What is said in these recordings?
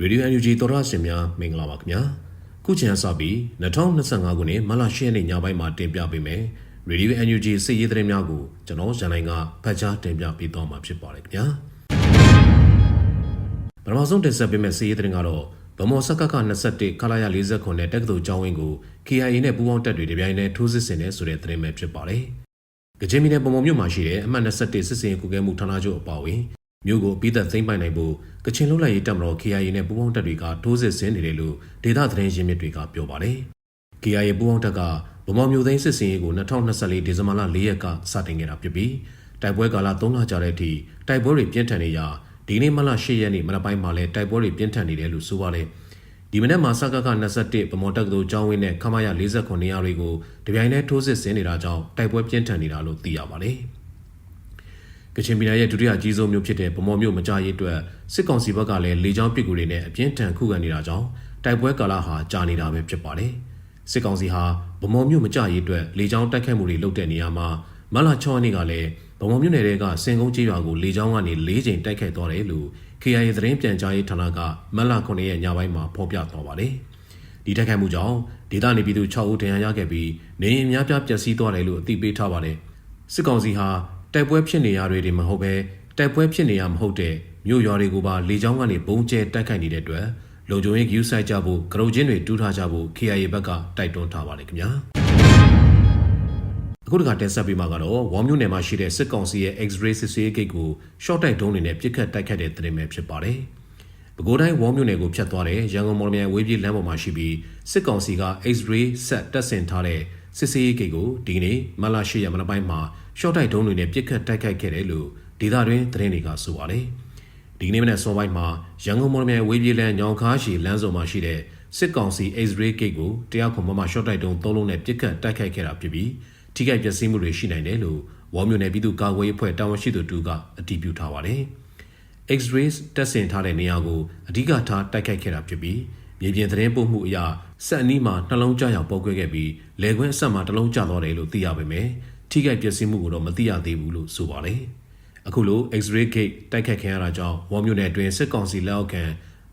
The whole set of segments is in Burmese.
ရေဒီယို NUG သောရရှင်များမင်္ဂလာပါခင်ဗျာခုချိန်စပြီး2025ခုနှစ်မလ10ရက်နေ့ညပိုင်းမှာတင်ပြပေးမယ်ရေဒီယို NUG စစ်ရေးသတင်းများကိုကျွန်တော်ရန်နိုင်ကဖတ်ကြားတင်ပြပေးသွားမှာဖြစ်ပါတယ်ခင်ဗျာပထမဆုံးတင်ဆက်ပေးမယ့်စစ်ရေးသတင်းကတော့ဗမော်စက်ကက21ခလာရ40နဲ့တက္ကသိုလ်ကျောင်းဝင်းကို KIA နဲ့ပူးပေါင်းတပ်တွေတပြိုင်တည်းထိုးစစ်ဆင်နေဆိုတဲ့သတင်းပဲဖြစ်ပါတယ်။ကချင်ပြည်နယ်ပုံပုံမြို့မှာရှိတဲ့အမှတ်21စစ်စင်ရေးကုကဲမှုဌာနချုပ်အပါအဝင် မြို့ကိုပြီးသက်သိမ်းပိုင်နိုင်ဖို့ကချင်လူလိုက်ရေးတပ်မတော် KIA နဲ့ပူးပေါင်းတပ်တွေကထိုးစစ်ဆင်နေတယ်လို့ဒေသသတင်းရင်းမြစ်တွေကပြောပါတယ်။ KIA ပူးပေါင်းတပ်ကဗမော်မြို့သိမ်းစစ်စင်ရေးကို2024ဒီဇင်ဘာလ4ရက်ကစတင်ခဲ့တာဖြစ်ပြီးတိုက်ပွဲကာလ3လကြာတဲ့အထိတိုက်ပွဲတွေပြင်းထန်နေရာဒီနေ့မလ10ရက်နေ့မနက်ပိုင်းမှာလည်းတိုက်ပွဲတွေပြင်းထန်နေတယ်လို့ဆိုပါတယ်။ဒီမနေ့မှာစကက21ဗမော်တက္ကသိုလ်ကျောင်းဝင်းနဲ့ခမရ49နေရာတွေကိုတပြိုင်တည်းထိုးစစ်ဆင်နေတာကြောင့်တိုက်ပွဲပြင်းထန်နေတာလို့သိရပါတယ်။ ကချင်ပြည်နယ်ရဲ့ဒုတိယကြီးဆုံးမြို့ဖြစ်တဲ့ဗမော်မြို့မကြရေးအတွက်စစ်ကောင်စီဘက်ကလည်းလေကြောင်းပစ်ကူတွေနဲ့အပြင်းထန်ခုခံနေတာကြောင့်တိုက်ပွဲကာလဟာကြာနေတာပဲဖြစ်ပါတယ်။စစ်ကောင်စီဟာဗမော်မြို့မကြရေးအတွက်လေကြောင်းတိုက်ခိုက်မှုတွေလုပ်တဲ့နေရာမှာမလ6ရက်နေ့ကလည်းဗမော်မြို့နယ်ကစင်ကုန်းကျေးရွာကိုလေကြောင်းကနေ၄ချိန်တိုက်ခိုက်သွားတယ်လို့ KIA သတင်းပြန်ကြားရေးဌာနကမလ9ရက်ညပိုင်းမှာဖော်ပြသွားပါတယ်။ဒီတိုက်ခိုက်မှုကြောင့်ဒေသနေပြည်သူ6ဦးဒဏ်ရာရခဲ့ပြီးနေအိမ်များပြားပျက်စီးသွားတယ်လို့အသိပေးထားပါတယ်။စစ်ကောင်စီဟာ တိုက်ပွဲဖြစ်နေရတွေမဟုတ်ပဲတိုက်ပွဲဖြစ်နေရမဟုတ်တဲ့မြို့ရွာတွေကိုပါလေကြောင်းကနေပုံကျဲတိုက်ခိုက်နေတဲ့အတွက်လုံခြုံရေးဂရုစိုက်ကြဖို့ကရုချင်းတွေတူးထားကြဖို့ KIA ဘက်ကတိုက်တွန်းထားပါတယ်ခင်ဗျာအခုတခါတင်ဆက်ပေးမှာကတော့ဝေါ်မြို့နယ်မှာရှိတဲ့စစ်ကောင်စီရဲ့ X-ray စစ်ဆေးဂိတ်ကို short တိုက်ဒုံးတွေနဲ့ပြစ်ခတ်တိုက်ခတ်တဲ့သတင်းပဲဖြစ်ပါတယ်ပဲခူးတိုင်းဝေါ်မြို့နယ်ကိုဖျက်သွားတဲ့ရန်ကုန်မော်လမြိုင်ဝေးပြေးလမ်းပေါ်မှာရှိပြီးစစ်ကောင်စီက X-ray ဆက်တက်ဆင်ထားတဲ့စစ်ဆေးဂိတ်ကိုဒီနေ့မလ8ရက်မနက်ပိုင်းမှာ short တိုက်ဒုံးတွေနဲ့ပြစ်ခတ်တိုက်ခိုက်ခဲ့တယ်လို့ဒေသတွင်းသတင်းတွေကဆိုပါတယ်ဒီနေ့မနေ့စောပိုင်းမှာရန်ကုန်မော်လမြိုင်ဝေးပြေးလမ်းညောင်ခါရှိလမ်းစုံမှာရှိတဲ့စစ်ကောင်စီ X-ray gate ကိုတရားခွန်မမ short တိုက်ဒုံးသုံးလုံးနဲ့ပြစ်ခတ်တိုက်ခိုက်ခဲ့တာဖြစ်ပြီးထိခိုက်ပျက်စီးမှုတွေရှိနိုင်တယ်လို့ဝေါ်မြို့နယ်ပြည်သူ့ကာကွယ်ရေးအဖွဲ့တာဝန်ရှိသူတူကအတည်ပြုထားပါတယ်။ X-ray တက်ဆင်ထားတဲ့နေရာကိုအဓိကထားတိုက်ခိုက်ခဲ့တာဖြစ်ပြီးမြေပြင်သတင်းပို့မှုအရစက်အနီးမှာနှလုံးကျရောက်ပေါက်ကွဲခဲ့ပြီးလေခွင်းအဆက်မှာတစ်လုံးကျသွားတယ်လို့သိရပါမယ်။ ထိခိုက်ပျက်စီးမှုကိုတော့မသိရသေးဘူးလို့ဆိုပါတယ်။အခုလို X-ray gate တိုက်ခတ်ခံရတာကြောင့်ဝေါ်မြို့နယ်အတွင်းစစ်ကောင်စီလက်အောက်ခံ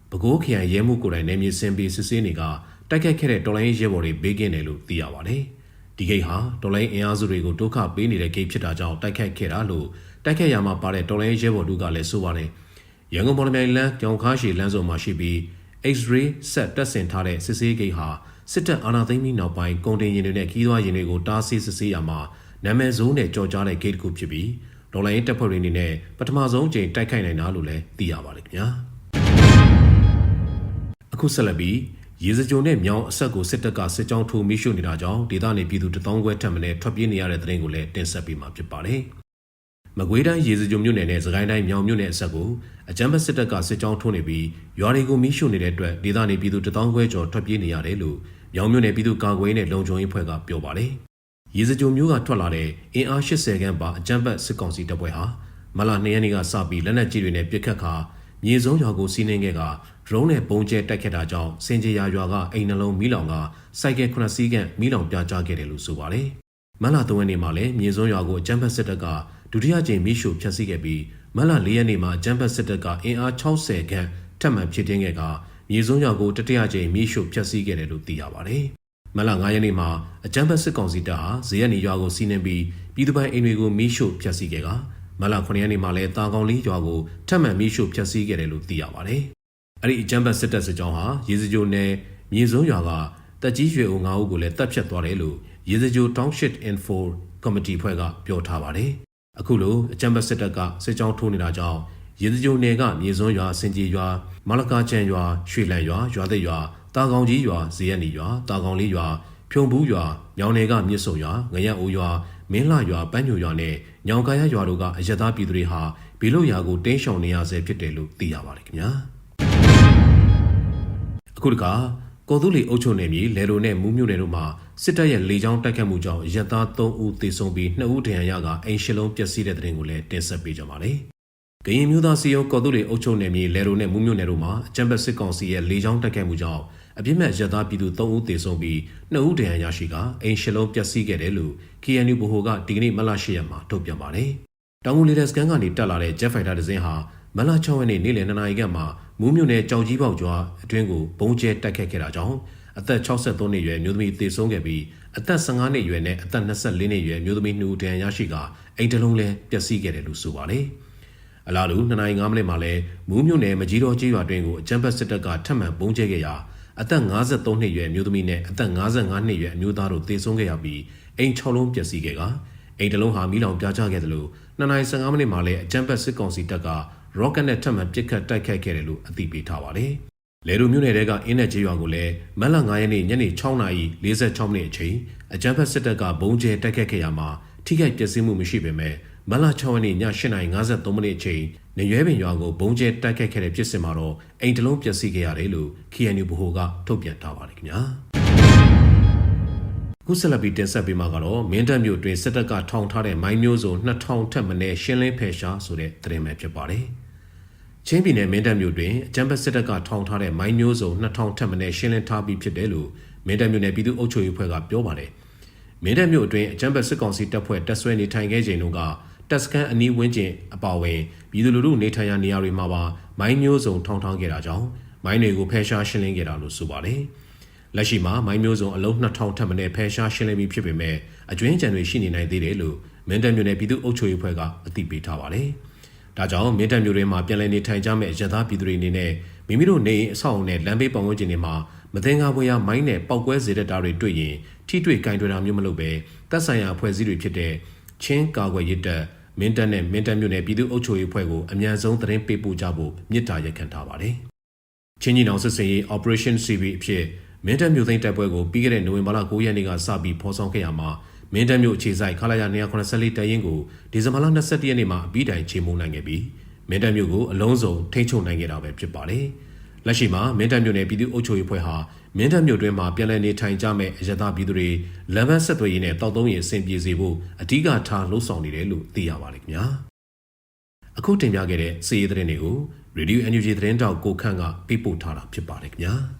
ပဲခူးခရိုင်ရဲမှုကိုယ်တိုင်နေမြေစင်ပြီးစစ်ဆေးနေကတိုက်ခတ်ခဲ့တဲ့တော်လိုင်းရဲဘော်တွေဘေးကင်းတယ်လို့သိရပါတယ်။ဒီဂိတ်ဟာတော်လိုင်းအင်အားစုတွေကိုဒုက္ခပေးနေတဲ့ဂိတ်ဖြစ်တာကြောင့်တိုက်ခတ်ခဲ့တာလို့တိုက်ခတ်ရမှာပါတဲ့တော်လိုင်းရဲဘော်တို့ကလည်းဆိုပါတယ်။ရန်ကုန်ပေါ်လမြိုင်လမ်းကြောင်ခါရှိလမ်းစုံမှာရှိပြီး X-ray ဆက်တက်ဆင်ထားတဲ့စစ်ဆေးဂိတ်ဟာစစ်တပ်အာဏာသိမ်းပြီးနောက်ပိုင်းကုန်တင်ယာဉ်တွေနဲ့ခီးသွွားယာဉ်တွေကိုတားဆီးစစ်ဆေးရမှာ နာမည်ဆိုးနဲ့ကြော်ကြားတဲ့ဂိတ်တစ်ခုဖြစ်ပြီးဒေါ်လာရင်းတပ်ဖွဲ့တွေအနေနဲ့ပထမဆုံးအကြိမ်တိုက်ခိုက်နိုင်တာလို့လည်းသိရပါတယ်ခင်ဗျာအခုဆက်လက်ပြီးရေစကြိုနဲ့မြောင်းအဆက်ကိုစစ်တပ်ကစစ်ကြောင်းထိုးမိရှုနေတာကြောင့်ဒေသနေပြည်သူတထောင်ခွဲထပ်မံထွက်ပြေးနေရတဲ့တဲ့ရင်ကိုလည်းတင်ဆက်ပေးမှာဖြစ်ပါတယ်မကွေးတိုင်းရေစကြိုမြို့နယ်နဲ့စကိုင်းတိုင်းမြောင်မြို့နယ်အဆက်ကိုအကြမ်းဖက်စစ်တပ်ကစစ်ကြောင်းထိုးနေပြီးရွာတွေကိုမိရှုနေတဲ့အတွက်ဒေသနေပြည်သူတထောင်ခွဲကျော်ထွက်ပြေးနေရတယ်လို့မြောင်မြို့နယ်ပြည်သူ့ကာကွယ်ရေးနဲ့လုံခြုံရေးဖွဲ့ကပြောပါတယ် ရေစကြိုမျိုးကထွက်လာတဲ့အင်အား80ခန်းပါအကြမ်းဖက်စစ်ကောင်စီတပ်ဖွဲ့ဟာမလ2ရက်နေ့ကစပြီးလက်နက်ကြီးတွေနဲ့ပစ်ခတ်ခါမြေစုံရွာကိုစီးနှင်းခဲ့ကဒရုန်းနဲ့ပုံကျဲတိုက်ခတ်တာကြောင့်စင်ကြေရာရွာကအိမ်နှလုံးမီးလောင်ကစိုက်ကယ်9စီးခန့်မီးလောင်ပြာကျခဲ့တယ်လို့ဆိုပါတယ်။မလ3ရက်နေ့မှာလည်းမြေစုံရွာကိုအကြမ်းဖက်စစ်တပ်ကဒုတိယကြိမ်မီးရှို့ဖျက်ဆီးခဲ့ပြီးမလ4ရက်နေ့မှာအကြမ်းဖက်စစ်တပ်ကအင်အား60ခန့်ထပ်မံဖြစ်တင်းခဲ့ကမြေစုံရွာကိုတတိယကြိမ်မီးရှို့ဖျက်ဆီးခဲ့တယ်လို့သိရပါတယ်။ မလ9ရက်နေ့မှာအကြမ်းဖက်စစ်ကောင်စီတပ်ဟာဇေယျနီရွာကိုစီးနှင်းပြီးပြည်သူပိုင်အိမ်တွေကိုမီးရှို့ဖျက်ဆီးခဲ့ကမလ9ရက်နေ့မှာလည်းတာကောင်လေးရွာကိုထပ်မံမီးရှို့ဖျက်ဆီးခဲ့တယ်လို့သိရပါတယ်။အဲ့ဒီအကြမ်းဖက်စစ်တပ်စစ်ကြောင်းဟာရေစကြိုနယ်မြေစုံရွာကတက်ကြီးရွယ်ဦး9ဦးကိုလည်းတပ်ဖြတ်သွားတယ်လို့ရေစကြို Township Info Committee ဖွဲ့ကပြောထားပါတယ်။အခုလိုအကြမ်းဖက်စစ်တပ်ကစစ်ကြောင်းထိုးနေတာကြောင့်ရေစကြိုနယ်ကမြေစုံရွာစင်ကြီးရွာ မလကာချန်ရွာရွှေလန်ရွာရွာသိရွာတာကောင်ကြီးရွာဇေယျနီရွာတာကောင်လေးရွာဖြုံဘူးရွာမြောင်နယ်ကမြစ်ဆုံရွာငရက်အိုးရွာမင်းလှရွာပန်းညိုရွာနဲ့ညောင်ကာရရွာတို့ကအရသာပြည်သူတွေဟာဘီလို့ရွာကိုတင်းရှောင်နေရဆဲဖြစ်တယ်လို့သိရပါတယ်ခင်ဗျာအခုတခါကော်သူလီအုပ်ချုပ်နေပြီလေလိုနဲ့မူးမြို့နယ်တို့မှာစစ်တပ်ရဲ့လေကြောင်းတိုက်ခတ်မှုကြောင့်ရဲသား3ဦးသေဆုံးပြီး2ဦးဒဏ်ရာရကအိမ်ရှလုံးပျက်စီးတဲ့တဲ့တင်ကိုလည်းတင်ဆက်ပေးကြပါမယ်။ ကရင်မျိုးသားစီယုံကော်သူလီအုပ်ချုပ်နေပြီလေလိုနဲ့မူးမြို့နယ်တို့မှာအကြံပတ်စစ်ကောင်စီရဲ့လေကြောင်းတိုက်ခတ်မှုကြောင့်အပြစ်မဲ့ရဲသားပြည်သူ3ဦးသေဆုံးပြီး2ဦးဒဏ်ရာရရှိကအိမ်ရှလုံးပျက်စီးခဲ့တယ်လို့ KNU ဗဟိုကဒီကနေ့မလ8ရက်မှာထုတ်ပြန်ပါတယ်။တောင်ငူလေတပ်စကန်ကနေတက်လာတဲ့ Jet Fighter တစ်စင်းဟာမလ6ရက်နေ့နေ့လယ်2နာရီခန့်မှာမူးမြို့နယ်ကြောင်ကြီးပေါက်ကျွာအတွင်းကိုဘုံကျဲတိုက်ခတ်ခဲ့တာကြောင့်အသက်63နှစ်အရွယ်မျိုးသမီးသေဆုံးခဲ့ပြီးအသက်15နှစ်အရွယ်နဲ့အသက်24နှစ်အရွယ်မျိုးသမီး2ဦးတန်းရရှိကအိမ်တစ်လုံးလည်းပျက်စီးခဲ့တယ်လို့ဆိုပါတယ်။ အလားတူ2နာရီ5မိနစ်မှာလဲမူးမြို့နယ်မကြီးတော်ကြီးရွာတွင်ကိုအကြမ်းဖက်စစ်တပ်ကထပ်မံပုံကျဲခဲ့ရာအသက်53နှစ်အရွယ်မျိုးသမီးနဲ့အသက်55နှစ်အရွယ်အမျိုးသားတို့သေဆုံးခဲ့ရပြီးအိမ်6လုံးပျက်စီးခဲ့ကအိမ်တစ်လုံးဟာမိလောင်ပြာကျခဲ့တယ်လို့2နာရီ15မိနစ်မှာလဲအကြမ်းဖက်စစ်ကောင်စီတပ်က rocket နဲ့ထပ်မံပစ်ခတ်တိုက်ခိုက်ခဲ့တယ်လို့အသိပေးထားပါတယ်။လေဒိုမြို့နယ်တဲကအင်းနဲ့ကျေးရွာကိုလည်းမတ်လ9ရက်နေ့ညနေ6:46မိနစ်အချိန်အကြမ်းဖက်စစ်တပ်ကဘုံကျဲတိုက်ခိုက်ခဲ့ရမှာထိခိုက်ပျက်စီးမှုမရှိပေမဲ့ မတ်လ6ရက်နေ့ည8:53မိနစ်အချိန်နေရွဲပင်ရွာကိုဘုံကျဲတိုက်ခိုက်ခဲ့တဲ့ဖြစ်စဉ်မှာတော့အိမ်တလုံးပျက်စီးခဲ့ရတယ်လို့ KNU ဗဟိုကထုတ်ပြန်ထားပါတယ်ခင်ဗျာ။ခုဆက်လက်ပြီးတင်ဆက်ပေးမှာကတော့မင်းတပ်မြို့တွင်စစ်တပ်ကထောင်ထားတဲ့မိုင်းမျိုးစုံ2000ထက်မနည်းရှင်းလင်းဖယ်ရှားဆိုတဲ့သတင်းပဲဖြစ်ပါတယ်။ချင်းပြည်နယ်မင်းတပ်မြို့တွင်အကြမ်းဖက်စစ်တပ်ကထောင်ထားတဲ့မိုင်းမျိုးစုံ2000ထက်မနည်းရှင်းလင်းထားပြီးဖြစ်တယ်လို့မင်းတပ်မြို့နယ်ပြည်သူ့အုပ်ချုပ်ရေးအဖွဲ့ကပြောပါတယ်။မင်းတပ်မြို့အတွင်းအကြမ်းဖက်စစ်ကောင်စီတပ်ဖွဲ့တပ်ဆွဲနေထိုင်ခဲ့ချိန်တုန်းက တပ်စခန်းအနီးဝန်းကျင်အပါအဝင်ပြည်သူလူထုနေထိုင်ရာနေရာတွေမှာပါမိုင်းမျိုးစုံထောင်ထောင်ခဲ့တာကြောင့်မိုင်းတွေကိုဖယ်ရှားရှင်းလင်းခဲ့တာလို့ဆိုပါတယ်။လက်ရှိမှာမိုင်းမျိုးစုံအလုံး2000ထက်မနည်းဖယ်ရှားရှင်းလင်းပြီးဖြစ်ပေမဲ့အကျွင်းကြံတွေရှိနေနိုင်သေးတယ်လို့မင်းတပ်မြို့နယ်ပြည်သူ့အုပ်ချုပ်ရေးအဖွဲ့ကအသိပေးထားပါတယ်။ဒါကြောင့်မင်းတပ်မြို့တွေမှာပြန်လည်နေထိုင်ကြမဲ့ရသားပြည်သူတွေအနေနဲ့မိမိတို့နေအိမ်အဆောက်အအုံနဲ့လမ်းဘေးပတ်ဝန်းကျင်တွေမှာမသင်္ကာဖွယ်ရာမိုင်းနဲ့ပောက်ကွဲစေတဲ့တာတွေတွေ့ရင်ထိတွေ့ကင်တွယ်တာမျိုးမလုပ်ပဲတပ်ဆိုင်ရာအဖွဲ့အစည်းတွေဖြစ်တဲ့ချင်းကာကွယ်ရေးတပ် မင်းတပ်နဲ့မင်းတပ်မြို့နယ်ပြည်သူ့အုပ်ချုပ်ရေးအဖွဲ့ကိုအမြန်ဆုံးသတင်းပေးပို့ကြဖို့မြစ်တာရက်ခံထားပါတယ်။ချင်းကြီးနောင်စစ်စင်ရေး Operation CB အဖြစ်မင်းတပ်မြို့သိမ်းတပ်ပွဲကိုပြီးခဲ့တဲ့နိုဝင်ဘာလ9ရက်နေ့ကစပြီးဖော်ဆောင်ခဲ့ရမှာမင်းတပ်မြို့အခြေဆိုင်ခလာရ284တပ်ရင်းကိုဒီဇင်ဘာလ22ရက်နေ့မှာအပြီးတိုင်ချေမှုန်းနိုင်ခဲ့ပြီးမင်းတပ်မြို့ကိုအလုံးစုံထိန်းချုပ်နိုင်ခဲ့တာပဲဖြစ်ပါတယ်။လက်ရှိမှာမင်းတပ်မြို့နယ်ပြည်သူ့အုပ်ချုပ်ရေးဖွဲ့ဟာ မင်းတပ်မြို့တွင်းမှာပြည်내နေထိုင်ကြမဲ့အရသာပြည်သူတွေလမ်းမဆက်သွယ်ရေးနဲ့တောက်သုံးရေးအဆင်ပြေစေဖို့အဓိကထားလှုံ့ဆော်နေတယ်လို့သိရပါတယ်ခင်ဗျာ။အခုတင်ပြခဲ့တဲ့စီးရီးသတင်းတွေကို Radio NUG သတင်းတောက်ကိုခန့်ကပေးပို့ထားတာဖြစ်ပါတယ်ခင်ဗျာ။